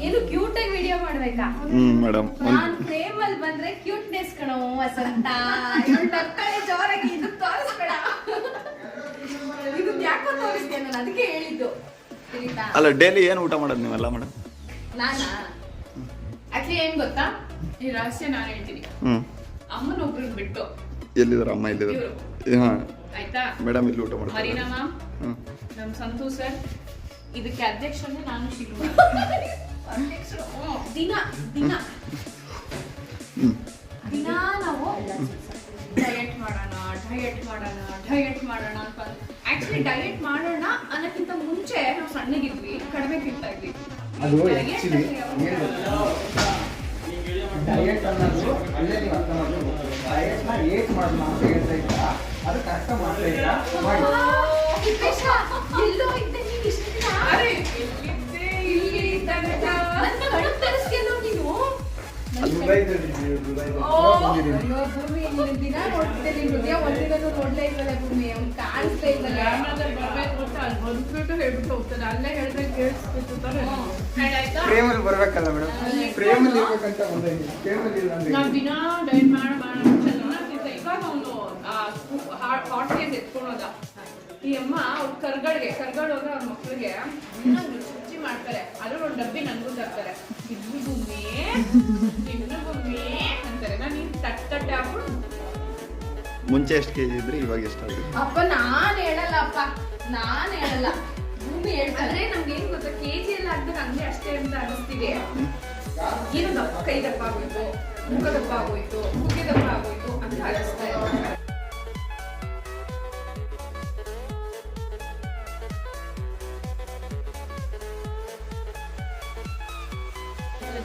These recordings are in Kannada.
ಏನು ಕ್ಯೂಟ್ ಆಗಿ ವಿಡಿಯೋ ಮಾಡ್ಬೇಕಾ? ಹ್ಮ್ ಮೇಡಮ್ ನಾನ್ ಫ್ರೇಮ್ ಅಲ್ಲಿ ಬಂದ್ರೆ ಕ್ಯೂಟ್ನೆಸ್ ಕಣೋ ವಸಂತ. ಜೋರಾಗಿ ಇದು ತೋರಿಸ್ಬೇಡ. ಇದು ಯಾಕೋ ತೋರಿಸ್ತೀಯ ನಾನು ಅದಕ್ಕೆ ಹೇಳಿದ್ದು. ಅಲ್ಲ ಡೈಲಿ ಏನು ಊಟ ಮಾಡೋದು ನೀವೆಲ್ಲ ಮೇಡಮ್ ನಾನಾ? ಆಕ್ಚುಲಿ ಏನ್ ಗೊತ್ತಾ? ಈ ರಹಸ್ಯ ನಾನು ಹೇಳ್ತೀನಿ. ಹ್ಮ್. ಅಮ್ಮನ ಒಬ್ರನ್ನ ಬಿಟ್ಟು ಎಲ್ಲಿದಾರ ಅಮ್ಮ ಎಲ್ಲಿದಾರ? ಹಾ. ಆಯ್ತಾ? ಮೇಡಮ್ ಇಲ್ಲಿ ಊಟ ಮಾಡಿ ಹ್ಮ್. ನಮ್ ಸಂತು ಸರ್ ಇದಕ್ಕೆ ಅಧ್ಯಕ್ಷರೇ ನಾನು ಶಿಲ್ವ ಅಧ್ಯಕ್ಷರು ದಿನ ದಿನ. ದಿನ ನಾವು ಡಯಟ್ ಮಾಡೋಣ ಡಯಟ್ ಮಾಡೋಣ ಡಯಟ್ ಮಾಡೋಣ ಅಂತ. ಆಕ್ಚುಲಿ ಡಯಟ್ ಮಾಡೋಣ ಅನ್ನೋಕ್ಕಿಂತ ಮುಂಚೆ ನಾವು ಸಣ್ಣಗಿದ್ವಿ ಕಡಿಮೆ ತಿಂತಾ ಇದ್ವಿ. ಅದು ಆಕ್ಚುಲಿ ಡಯಟ್ ಅನ್ನೋದು ಅಲ್ಲೇ ನೀವು ಅರ್ಥ ಡಯಟ್ ಡಯಟ್ನ ಏಟ್ ಮಾಡೋಣ ಅಂತ ಹೇಳ್ತಾ ಇದ್ದ ಅದು ಕಷ್ಟ ಮಾಡ್ತಾ ಇದ್ದ ಮಾಡಿ. ಎಲ್ಲೋ ಇದ್ದೆ ಇಷ್ಟು ಪ್ರೇಮಲ್ಲಿ ಬರ್ಬೇಕಲ್ಲ ಮೇಡಮ್? ಪ್ರೇಮಲ್ಲಿ ಇರ್ಬೇಕಂತ ಒಂದೇ ಪ್ರೇಮಲ್ಲಿ ಇಲ್ಲ ಅಂದ್ರೆ ನಾವ್ ದಿನ ಡಯಟ್ ಮಾಡ ಮಾಡ ಚೆನ್ನಾಗಿರ್ತ. ಇವಾಗ ಅವನು ಹಾಟ್ ಕೇಸ್ ಎತ್ಕೊಳೋದ ಈ ಅಮ್ಮ ಅವ್ರ ಕರ್ಗಳ್ಗೆ ಕರ್ಗಡ್ ಹೋದ್ರೆ ಅವ್ರ ಮಕ್ಳಿಗೆ ಇನ್ನೊಂದು ರುಚಿ ಮಾಡ್ತಾರೆ. ಅದ್ರ ಒಂದು ಡಬ್ಬಿ ನನ್ಗೂ ತರ್ತಾರೆ. ಇನ್ನು ಮುಂಚೆ ಎಷ್ಟು ಕೆ ಜಿ ಇದ್ರಿ ಇವಾಗ ಎಷ್ಟಾದ್ರಿ ಅಪ್ಪ ನಾನ್ ಹೇಳಲ್ಲ ಅಪ್ಪ. ನಾನ್ ಹೇಳಲ್ಲ. ಭೂಮಿ ಹೇಳ್ತಾರೆ ನಮ್ಗೆ ಏನ್ ಗೊತ್ತಾ? ಕೆಜಿ ಎಲ್ಲ ಆಗ್ದಾಗ ಹಂಗೆ ಅಷ್ಟೇ ಅಂತ ಅನಿಸ್ತಿದೆ. ಏನು ದಪ್ಪ ಕೈ ದಪ್ಪ ಆಗೋಯ್ತು ಮುಖ ದಪ್ಪ ಆಗೋಯ್ತು ಮುಖ್ಯ ದಪ್ಪ ಆಗೋಯ್ತು ಅಂತ ಅನಿಸ್ತಾ ಇದೆ.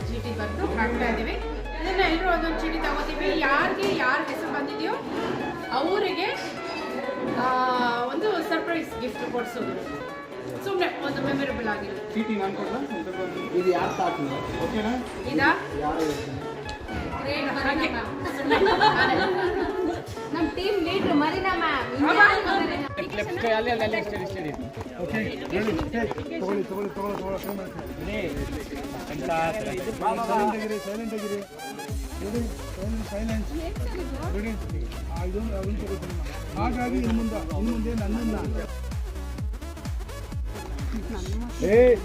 ಚೀಟಿ ಬರೆದು ಹಾಕ್ತಾ ಇದೀವಿ. ಇದನ್ನ ಎಲ್ಲರೂ ಅದೊಂದು ಚೀಟಿ ತಗೋತೀವಿ. ಯಾರಿಗೆ ಸರ್ಪ್ರೈಸ್ ಗಿಫ್ಟ್ ಕೊಡಿಸೋದು ಸುಮ್ಮನೆ ಒಂದು ಮೆಮೊರೇಬಲ್ ಆಗಿರುತ್ತೆ ಚೀಟಿ ನಾನು ಕೊಡ್ಲಾ? ಇದು ಯಾರು ತಾಕಿಲ್ಲ ಓಕೆನಾ ಇದಾ ಯಾರು ನಮ್ ಟೀಮ್ ಲೀಡರ್ ಮರೀನಾ ಮ್ಯಾಮ್ ತಗೊಳ್ಳಿ ತಗೊಳ್ಳಿ ತಗೊಳ್ಳಿ ತಗೊಳ್ಳಿ ಸೈಲೆಂಟ್ ಆಗಿರಿ 여기 여기 사이렌지 아 이건 여기 저거 좀아 자기 있는다. 있는데 낳는다. 에이